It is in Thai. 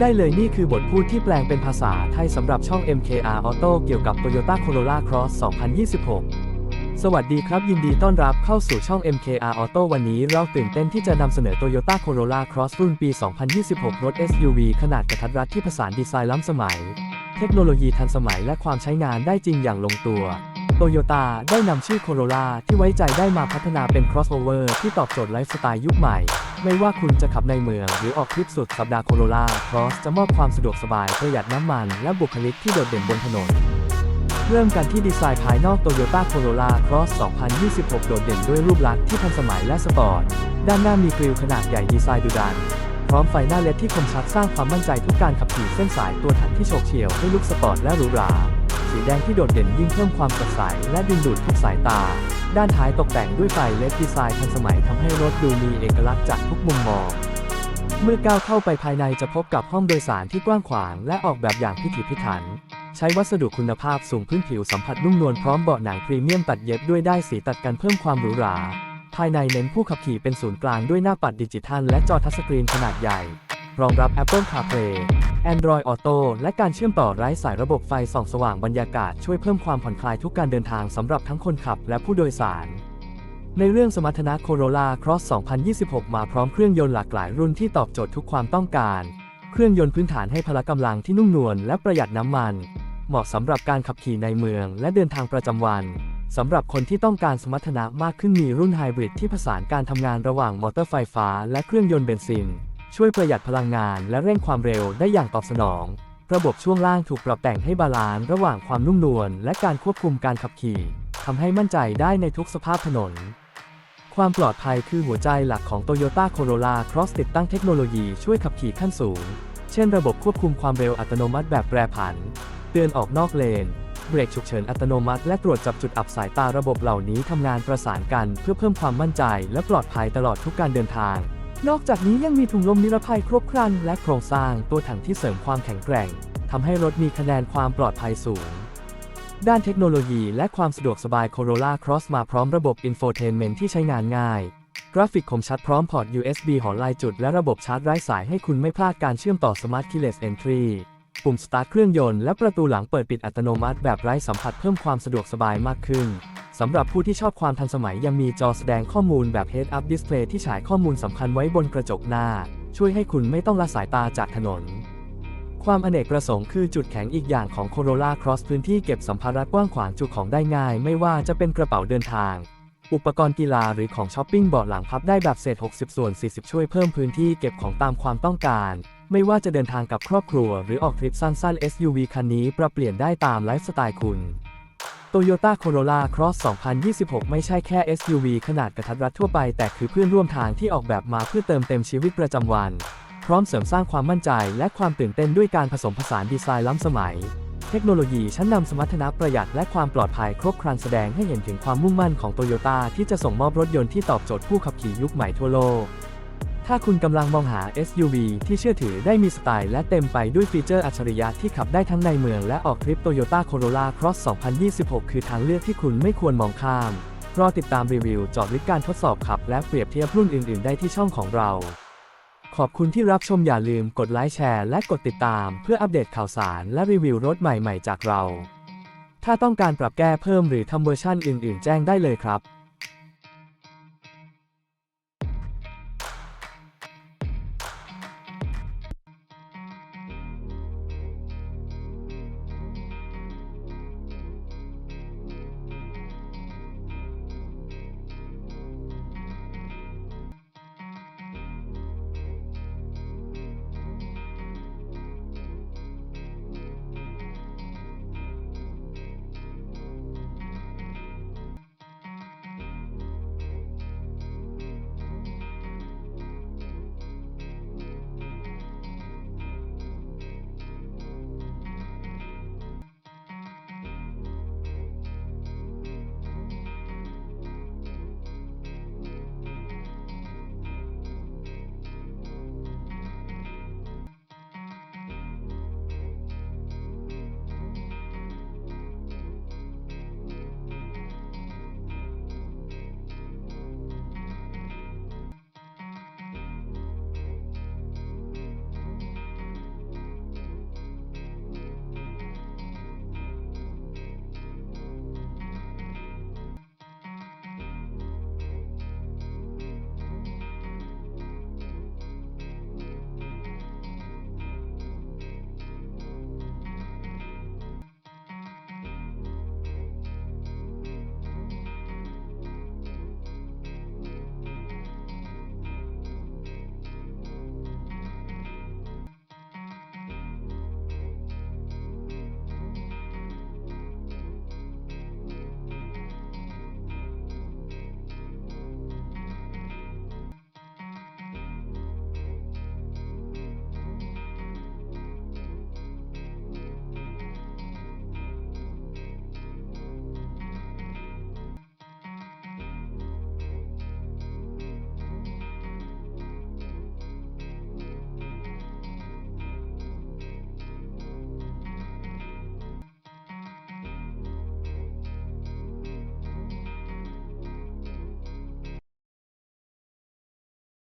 ได้เลยนี่คือบทพูดที่แปลงเป็นภาษาไทยสำหรับช่อง MKR Auto เกี่ยวกับ Toyota Corolla Cross 2026 สวัสดีครับ ยินดีต้อนรับเข้าสู่ช่อง MKR Auto วันนี้เราตื่นเต้นที่จะนำเสนอ Toyota Corolla Cross รุ่นปี 2026 รถ SUV ขนาดกระทัดรัดที่ผสานดีไซน์ล้ำสมัย เทคโนโลยีทันสมัยและความใช้งานได้จริงอย่างลงตัว โตโยต้าได้นำชื่อ Corolla ที่ไว้ใจได้มาพัฒนาเป็น crossover ที่ตอบโจทย์ไลฟ์สไตล์ยุคใหม่ ไม่ว่าคุณจะขับในเมืองหรือออกทริปสุดสัปดาห์ Corolla Cross จะมอบความสะดวกสบายประหยัดน้ำมัน และบุคลิกที่โดดเด่นบนถนนเริ่มกันที่ดีไซน์ภายนอก Toyota Corolla Cross 2026 โดดเด่นด้วยรูปลักษณ์ที่ทันสมัยและสปอร์ต ด้านหน้ามีกริลขนาดใหญ่ดีไซน์ดุดัน พร้อมไฟหน้าเลดที่คมชัดสร้างความมั่นใจทุกการขับขี่เส้นสายตัวถังที่โฉบเฉี่ยวให้ลุกสปอร์ตและหรูหรา สีแดงที่โดดเด่นยิ่งเพิ่มความสดใสและดึงดูดทุกสายตา ด้านท้ายตกแต่งด้วยไฟเลดดีไซน์ทันสมัยทำให้รถดูมีเอกลักษณ์จากทุกมุมมอง เมื่อก้าวเข้าไปภายในจะพบกับห้องโดยสารที่กว้างขวางและออกแบบอย่างพิถีพิถัน ใช้วัสดุคุณภาพสูงพื้นผิวสัมผัสนุ่มนวลพร้อมเบาะหนังพรีเมียมตัดเย็บด้วยได้สีตัดกันเพิ่มความหรูหราภายในเน้นผู้ขับขี่เป็นศูนย์กลางด้วยหน้าปัดดิจิทัล และจอทัชสกรีนขนาดใหญ่ รองรับ Apple CarPlay Android Auto และการเชื่อมต่อไร้สายระบบไฟส่องสว่างบรรยากาศช่วยเพิ่มความผ่อนคลายทุกการเดินทางสำหรับทั้งคนขับและผู้โดยสาร ในเรื่องสมรรถนะ Corolla Cross 2026 มาพร้อมเครื่องยนต์หลากหลายรุ่นที่ตอบโจทย์ทุกความต้องการ เครื่องยนต์พื้นฐานให้พละกำลังที่นุ่มนวลและประหยัดน้ำมัน เหมาะสำหรับการขับขี่ในเมืองและเดินทางประจำวันสำหรับคนที่ต้องการสมรรถนะมากขึ้นมีรุ่นไฮบริดที่ผสานการทำงานระหว่างมอเตอร์ไฟฟ้าและเครื่องยนต์เบนซิน ช่วยประหยัดพลังงานและเร่งความเร็วได้อย่างตอบสนอง ระบบช่วงล่างถูกปรับแต่งให้บาลานซ์ระหว่างความนุ่มนวลและการควบคุมการขับขี่ทำให้มั่นใจได้ในทุกสภาพถนน ความปลอดภัยคือหัวใจหลักของ Toyota Corolla Cross ติดตั้งเทคโนโลยีช่วยขับขี่ขั้นสูง เช่นระบบควบคุมความเร็วอัตโนมัติแบบแปรผัน เตือนออกนอกเลน เบรกฉุกเฉินอัตโนมัติ และตรวจจับจุดอับสายตาระบบเหล่านี้ทำงานประสานกัน เพื่อเพิ่มความมั่นใจและปลอดภัยตลอดทุกการเดินทาง นอกจากนี้ยังมีถุงลมนิรภัยครบครัน และโครงสร้างตัวถังที่เสริมความแข็งแกร่งทำให้รถมีคะแนนความปลอดภัยสูง ด้านเทคโนโลยีและความสะดวกสบาย Corolla Cross มาพร้อมระบบ Infotainment ที่ใช้งานง่าย กราฟิกคมชัดพร้อมพอร์ต USB หอลายจุด และระบบชาร์จไร้สายให้คุณไม่พลาดการเชื่อมต่อ Smart Keyless Entry ปุ่มสตาร์ทเครื่องยนต์และประตูหลังเปิดปิดอัตโนมัติแบบไร้สัมผัสเพิ่มความสะดวกสบายมากขึ้น สำหรับผู้ที่ชอบความทันสมัยยังมีจอแสดงข้อมูลแบบ Head Up Display ที่ฉายข้อมูลสำคัญไว้บนกระจกหน้า ช่วยให้คุณไม่ต้องละสายตาจากถนน ความอเนกประสงค์คือจุดแข็งอีกอย่างของ Corolla Cross พื้นที่เก็บสัมภาระกว้างขวางจุของได้ง่าย ไม่ว่าจะเป็นกระเป๋าเดินทาง อุปกรณ์กีฬาหรือของช้อปปิ้งเบาะหลังพับได้แบบเศษ 60 ส่วน 40 ช่วยเพิ่มพื้นที่เก็บของตามความต้องการ ไม่ว่าจะเดินทางกับครอบครัว หรือออกทริปสั้นๆ SUV คันนี้ปรับเปลี่ยนได้ตามไลฟ์สไตล์คุณ Toyota Corolla Cross 2026 ไม่ใช่แค่ SUV ขนาดกระทัดรัดทั่วไป แต่คือเพื่อนร่วมทางที่ออกแบบมาเพื่อเติมเต็มชีวิตประจำวัน พร้อมเสริมสร้างความมั่นใจ และความตื่นเต้นด้วยการผสมผสานดีไซน์ล้ำสมัย เทคโนโลยีชั้นนำสมรรถนะประหยัดและความปลอดภัยครบครันแสดงให้เห็นถึงความมุ่งมั่นของโตโยต้าที่จะส่งมอบรถยนต์ที่ตอบโจทย์ผู้ขับขี่ยุคใหม่ทั่วโลก ถ้าคุณกำลังมองหา SUV ที่เชื่อถือได้มีสไตล์และเต็มไปด้วยฟีเจอร์อัจฉริยะที่ขับได้ทั้งในเมืองและออกทริป Toyota Corolla Cross 2026 คือทางเลือกที่คุณไม่ควรมองข้าม รอติดตามรีวิวจอดลึกการทดสอบขับ และเปรียบเทียบรุ่นอื่น ๆ ได้ที่ช่องของเรา ขอบคุณที่รับชมอย่าลืมกดไลค์แชร์และกดติดตาม เพื่ออัปเดตข่าวสารและรีวิวรถใหม่ ๆ จากเรา ถ้าต้องการปรับแก้เพิ่มหรือทำเวอร์ชั่นอื่น ๆ แจ้งได้เลยครับ